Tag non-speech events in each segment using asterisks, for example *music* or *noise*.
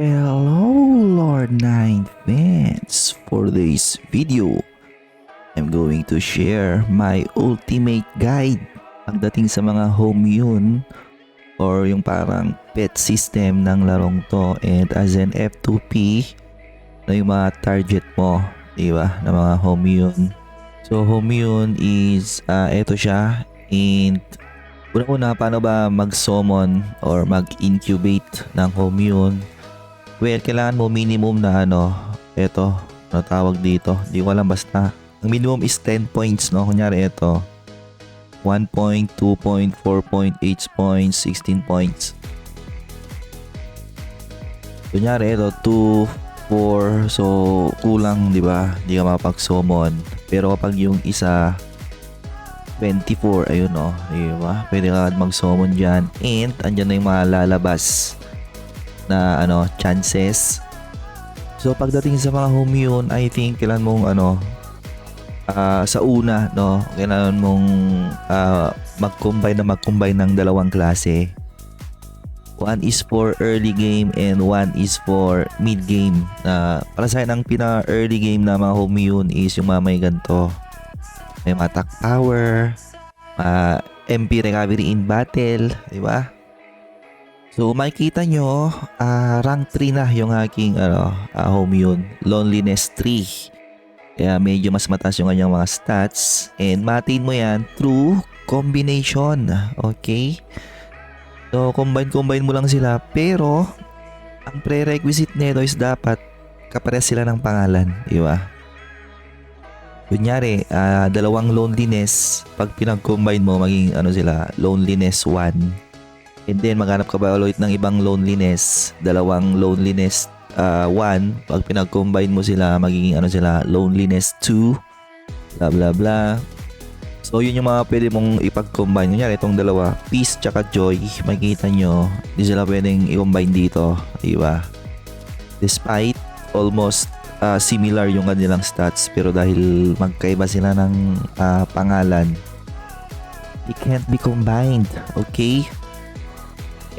Hello Lord 9 fans! For this video, I'm going to share my ultimate guide pagdating sa mga home yun or yung parang pet system ng larong to and as an F2P na yung mga target mo, di ba? Na mga home yun. So home yun is, ah eto siya and Una-una, paano ba mag-summon or mag-incubate ng home yun? Well, kailangan mo minimum na ano, eto, ano tawag dito? Hindi ko alam basta. Ang minimum is 10 points, no? Kunyari ito. 1 point, 2 point, 4 point, 8 points, 16 points. Kunyari ito, 2, 4, so kulang, di ba? Hindi ka mapag-summon. Pero kapag yung isa, 24, ayun o, di ba? Pwede ka mag-summon dyan. And, andyan na yung mga lalabas na ano, chances. So, pagdating sa mga home yun, I think, kailan mong ano, ah, sa una, no, kailangan mong ah, mag-combine na mag-combine ng dalawang klase. One is for early game and one is for mid game. Na para sa akin, ang pina-early game na mga home yun is yung mga may ganito. May mga attack power, mga MP recovery in battle, di ba? So makikita nyo, ah, rank 3 na yung aking ano, ah, home yun. Loneliness 3. Kaya medyo mas mataas yung kanyang mga stats. And matin mo yan through combination. Okay? So combine-combine mo lang sila. Pero, ang prerequisite nito is dapat kapares sila ng pangalan. Di ba? Kunyari, ah, dalawang loneliness, pag pinag-combine mo, maging ano sila, loneliness 1. And then, maghanap ka ba ulit ng ibang loneliness, dalawang loneliness 1. pag pinag-combine mo sila, magiging ano sila, loneliness 2. Blah, blah, blah. So, yun yung mga pwede mong ipag-combine. Kunyari, itong dalawa, peace tsaka joy, makikita nyo, hindi sila pwedeng i-combine dito. Diba? Despite almost ah, similar yung kanilang stats pero dahil magkaiba sila ng ah, pangalan they can't be combined okay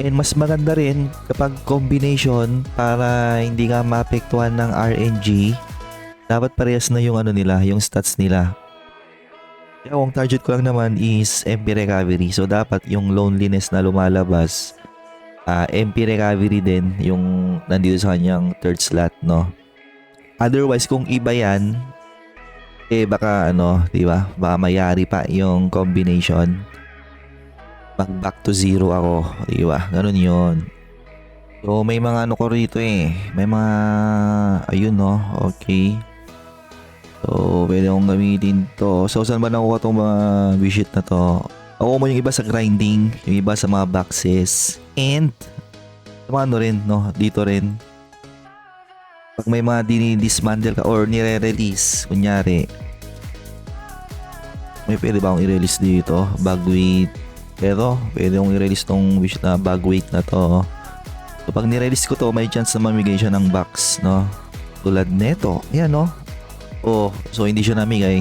and mas maganda rin kapag combination para hindi ka maapektuhan ng RNG dapat parehas na yung ano nila yung stats nila kaya ang target ko lang naman is MP recovery so dapat yung loneliness na lumalabas ah, MP recovery din yung nandito sa kanyang third slot no Otherwise, kung iba yan, eh baka ano, di ba? Baka mayari pa yung combination. Mag back to zero ako, di ba? Ganun yon. So, may mga ano ko rito eh. May mga, ayun no, okay. So, pwede akong gamitin to. So, saan ba nakuha tong mga visit na to? Ako mo yung iba sa grinding, yung iba sa mga boxes, and sa mga ano rin, no, dito rin pag may mga dinidismantle ka or nire-release, kunyari, may pwede ba akong i-release dito? Bag weight. Pero, pwede akong i-release tong wish na bag weight na to. So, pag nirelease ko to, may chance na mamigay siya ng box, no? Tulad neto. Ayan, no? Oh, so hindi siya namigay.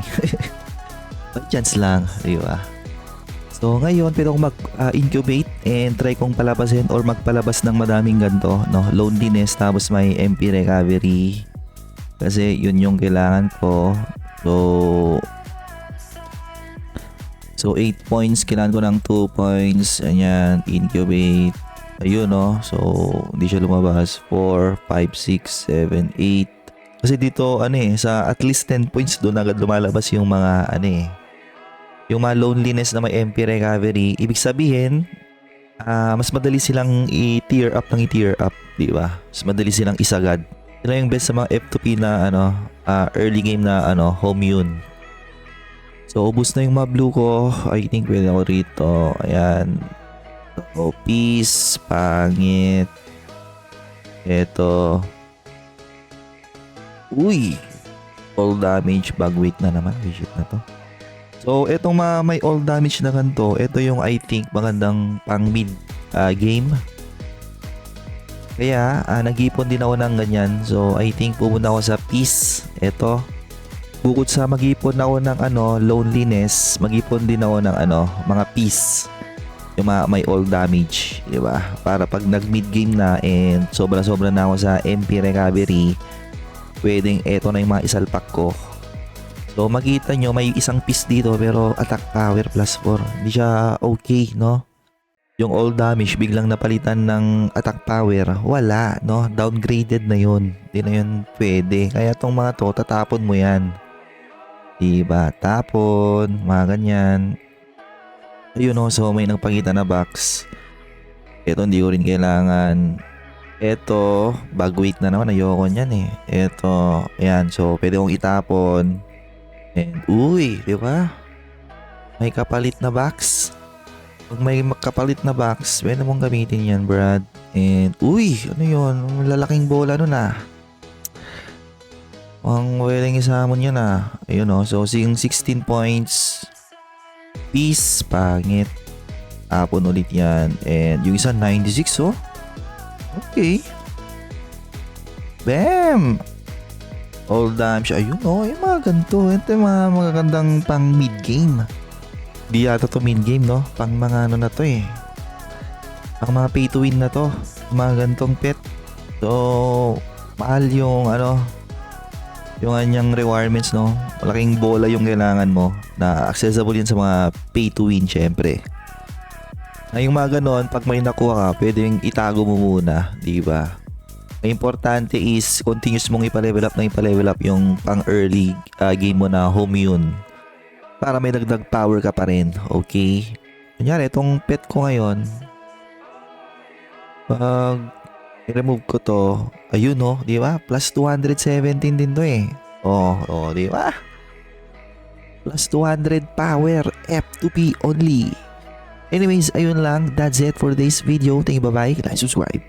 *laughs* may chance lang, di ba? So, ngayon, pwede akong mag-incubate and try kong palabasin or magpalabas ng madaming ganito, no? Loneliness, tapos may MP recovery. Kasi yun yung kailangan ko. So, so 8 points, kailangan ko ng 2 points. Ayan, incubate. Ayun, no? So, hindi siya lumabas. 4, 5, 6, 7, 8. Kasi dito, ano eh, sa at least 10 points doon agad lumalabas yung mga, ano eh, yung mga loneliness na may MP recovery, ibig sabihin, ah, mas madali silang i-tier up ng i-tier up, di ba? Mas madali silang isagad. Sila yung best sa mga F2P na ano, ah, early game na ano, home yun. So, ubus na yung mga blue ko. I think pwede ako rito. Ayan. So, peace, pangit. Ito. Uy! All damage, bag weight na naman. Visit na to. So, etong mga may all damage na ganito, ito yung I think magandang pang mid ah, game. Kaya, ah, nag-ipon din ako ng ganyan. So, I think pupunta ako sa peace. Ito. Bukod sa mag-ipon ako ng ano, loneliness, mag-ipon din ako ng ano, mga peace. yung mga may all damage, di ba? Para pag nag mid game na and sobra-sobra na ako sa MP recovery, pwedeng eto na yung mga isalpak ko. So makita nyo may isang piece dito pero attack power plus 4. Hindi siya okay, no? Yung all damage biglang napalitan ng attack power, wala, no? Downgraded na yun. Hindi na yun pwede. Kaya tong mga to, tatapon mo yan. Diba? Tapon, mga ganyan. Ayun no, so may nagpakita na box. Ito hindi ko rin kailangan. Ito, bag weight na naman. Ayoko niyan eh. Ito, ayan. So, pwede kong itapon. And, uy, di ba? May kapalit na box. Pag may kapalit na box, pwede mong gamitin yan, Brad. And, uy, ano yun? Lalaking bola nun ah. Ang wedding isamon yun ah. Ayun oh. So, sing 16 points. Peace, pangit. Apon ulit yan. And yung isa 96 oh. Okay. Bam! All damn siya. Ayun oh, yung mga ganito. Ito yung mga magagandang pang mid-game. Di yata to mid-game no? Pang mga ano na to eh. Pang mga pay to win na to. Mga gantong pet. So, mahal yung ano, yung kanyang requirements no? Malaking bola yung kailangan mo na accessible yun sa mga pay to win syempre. Na yung mga ganon pag may nakuha ka pwedeng itago mo muna di ba? Ang importante is continuous mong ipa-level up na ipa-level up yung pang early uh, game mo na home yun. Para may dagdag power ka pa rin okay? Kunyari itong pet ko ngayon pag i-remove ko to, ayun no, di ba? Plus 217 din to eh. Oh, oh, di ba? Plus 200 power, F2P only. Anyways, ayun lang. That's it for this video. Thank you, bye-bye. Like, subscribe.